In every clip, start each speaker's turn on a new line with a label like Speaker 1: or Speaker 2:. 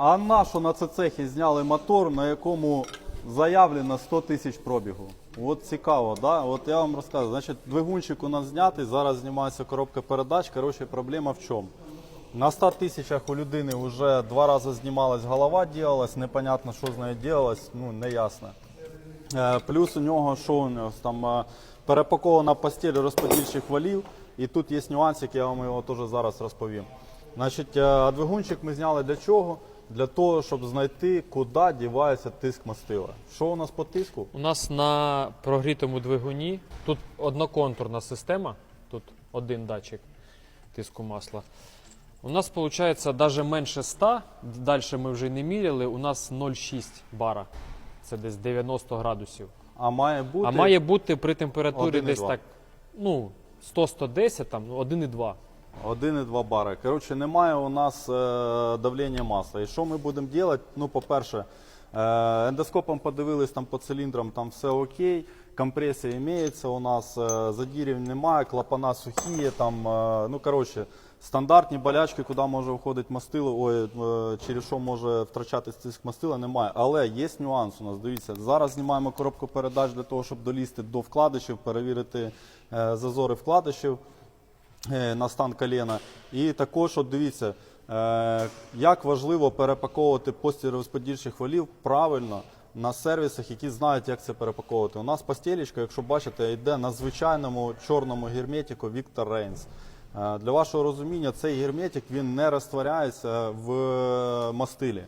Speaker 1: А нащо на цехі зняли мотор, на якому заявлено 100 тисяч пробігу? От цікаво, да? От я вам розказую. Значить, двигунчик у нас знятий, зараз знімається коробка передач. Коротше, проблема в чому? На 100 тисячах у людини вже два рази знімалась голова, ділалась, непонятно, що з нею ділалось, ну не ясно. Е, Плюс у нього, що у нього там е, перепакована постіль розподільчих валів, і тут є нюансик, я вам його теж зараз розповім. Значить, е, двигунчик ми зняли для чого? Для того, щоб знайти, куди дівається тиск мастила. Що у нас по тиску?
Speaker 2: У нас на прогрітому двигуні тут одноконтурна система, тут один датчик тиску масла. У нас виходить навіть менше 100, далі ми вже не міряли, у нас 0,6 бара. Це десь 90 градусів.
Speaker 1: А має бути
Speaker 2: А має бути при температурі
Speaker 1: 1,2.
Speaker 2: десь так, ну, 100-110, там, ну, 1,2.
Speaker 1: 1,2 бари. Коротше, немає у нас е, давлення масла. І що ми будемо робити? Ну, по-перше, е, ендоскопом подивились там по циліндрам, там все окей. Компресія імеється у нас, е, задірів немає, клапана сухі, там, е, ну коротше, стандартні болячки, куди може входити мастило, ой, е, через що може втрачатись тиск мастила, немає. Але є нюанс у нас. Дивіться, зараз знімаємо коробку передач для того, щоб долізти до вкладишів, перевірити е, зазори вкладишів на стан коліна. І також, от дивіться, е, як важливо перепаковувати постіль розподільчих валів правильно на сервісах, які знають, як це перепаковувати. У нас постілечка, якщо бачите, йде на звичайному чорному герметику Victor Reigns. Е, Для вашого розуміння, цей герметик він не розтворяється в мастилі.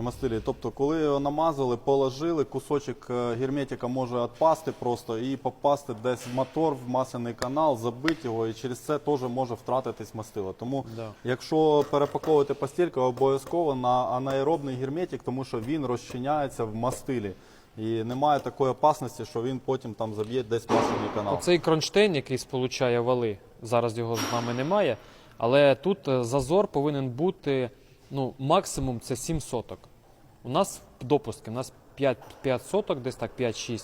Speaker 1: Мастилі. Тобто, коли його намазали, положили, кусочок е, герметика може відпасти просто і попасти десь в мотор, в масляний канал, забити його, і через це теж може втратитись мастило. Тому,
Speaker 2: Да.
Speaker 1: якщо перепаковувати постільку, обов'язково на анаеробний герметик, тому що він розчиняється в мастилі. І немає такої опасності, що він потім там заб'є десь масляний канал.
Speaker 2: Оцей кронштейн, який сполучає вали, зараз його з нами немає. Але тут е, зазор повинен бути ну, максимум це 7 соток. У нас допуски, у нас 5, 5 соток, десь так 5-6.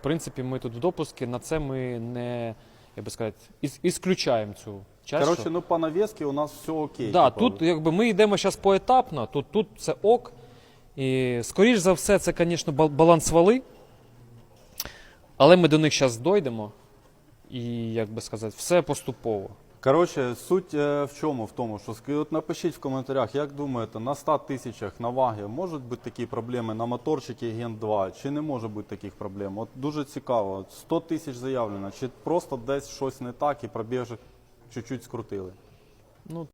Speaker 2: В принципі, ми тут в допуски, на це ми не, як би сказати, іс- ісключаємо цю частину.
Speaker 1: Коротше, ну по навіски у нас все окей.
Speaker 2: Да, тут якби ми йдемо зараз поетапно, тут, тут це ок. І скоріш за все, це, звісно, бал- баланс вали. Але ми до них зараз дойдемо. І, як би сказати, все поступово.
Speaker 1: Коротше, суть е, в чому? В тому, що от напишіть в коментарях, як думаєте, на 100 тисячах на ваги можуть бути такі проблеми на моторчики Ген 2, чи не може бути таких проблем? От дуже цікаво, от 100 тисяч заявлено, чи просто десь щось не так і пробіжок чуть-чуть скрутили.
Speaker 2: Ну,